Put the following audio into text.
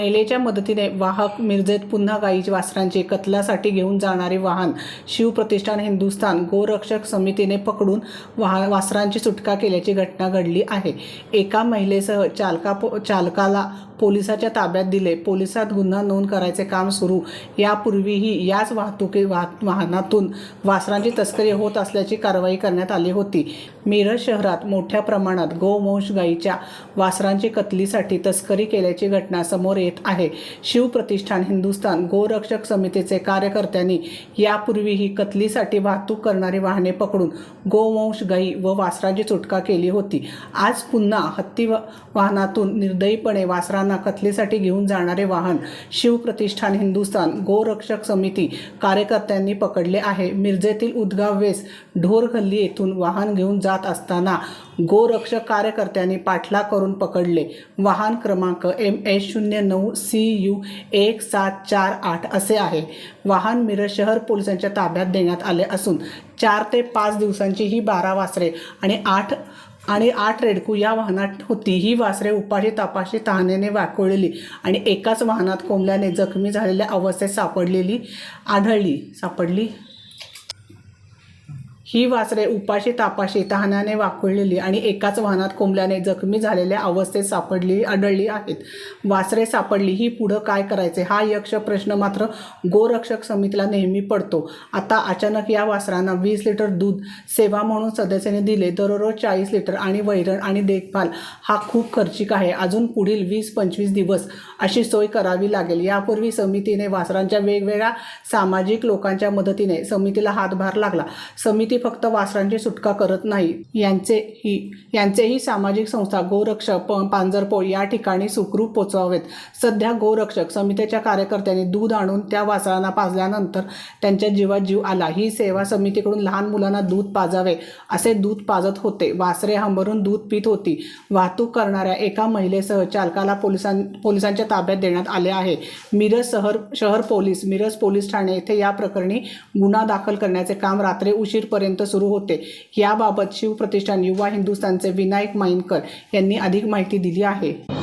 महिलेच्या मदतीने वाहक मिरजेत पुन्हा गायीची वासरांचे कत्लासाठी घेऊन जाणारे वाहन शिवप्रतिष्ठान हिंदुस्थान गोरक्षक समितीने पकडून वाह वासरांची सुटका केल्याची घटना घडली आहे. एका महिलेसह चालका पो चालकाला पोलिसाच्या ताब्यात दिले. पोलिसात गुन्हा नोंद करायचे काम सुरू. यापूर्वीही याच वाहतुकी वाह वाहनातून वासरांची तस्करी होत असल्याची कारवाई करण्यात आली होती. मिरज शहरात मोठ्या प्रमाणात गोवंश गायीच्या वासरांची कतलीसाठी तस्करी केल्याची घटना समोर येत आहे. शिवप्रतिष्ठान हिंदुस्थान गोरक्षक समितीचे कार्यकर्त्यांनी यापूर्वीही कतलीसाठी वाहतूक करणारी वाहने पकडून गोवंश गाई व वासराची सुटका केली होती. आज पुन्हा हत्ती वाहनातून निर्दयीपणे वासरांना कतलीसाठी घेऊन जाणारे वाहन शिवप्रतिष्ठान हिंदुस्थान गोरक्षक समिती कार्यकर्त्यांनी पकडले आहे. मिरजेतील उदगाव वेस ढोर गल्ली येथून वाहन घेऊन जात असताना गोरक्षक कार्यकर्त्यांनी पाठलाग करून पकडले. वाहन क्रमांक एम एस शून्य नऊ सी यू एक सात चार आठ असे आहे. वाहन मिरज शहर पोलिसांच्या ताब्यात देण्यात आले असून चार ते पाच दिवसांची ही बारा वासरे आणि आठ आणि आठ रेडकू या वाहनात होती. ही वासरे उपाशी तापाशी तहानेने वाकवलेली आणि एकाच वाहनात कोंबल्याने जखमी झालेल्या अवस्थेत सापडलेली आढळली. सापडली. ही वासरे उपाशी तापाशी तहानाने वाकुळलेली आणि एकाच वाहनात कोंबल्याने जखमी झालेल्या अवस्थेत सापडली आढळली आहेत. वासरे सापडली ही पुढं काय करायचे? हा यक्ष प्रश्न मात्र गोरक्षक समितीला नेहमी पडतो. आता अचानक या वासरांना वीस लिटर दूध सेवा म्हणून सदस्याने दिले दररोज चाळीस लिटर आणि वैरण आणि देखभाल हा खूप खर्चिक आहे. अजून पुढील वीस पंचवीस दिवस अशी सोय करावी लागेल. यापूर्वी समितीने वासरांच्या वेगवेगळ्या सामाजिक लोकांच्या मदतीने समितीला हातभार लागला. समिती फक्त वासरांची सुटका करत नाही. यांचे ही यांचेही सामाजिक संस्था गोरक्षक पांजरपोळ या ठिकाणी सुखरूप पोचवावेत. सध्या गोरक्षक समितीच्या कार्यकर्त्यांनी दूध आणून त्या वासरांना पाजल्यानंतर त्यांच्या जीवात जीव आला. ही सेवा समितीकडून लहान मुलांना दूध पाजावे असे दूध पाजत होते. वासरे हंबरून दूध पित होती. वाहतूक करणाऱ्या एका महिलेसह चालकाला पोलिसां पोलिसांच्या ताब्यात देण्यात आले आहे. मिरज शहर शहर पोलीस मिरज पोलीस ठाणे येथे या प्रकरणी गुन्हा दाखल करण्याचे काम रात्री उशीरपर्यंत सुरू होते. याबाबत शिवप्रतिष्ठान युवा हिंदुस्थानचे विनायक माईनकर यांनी अधिक माहिती दिली आहे.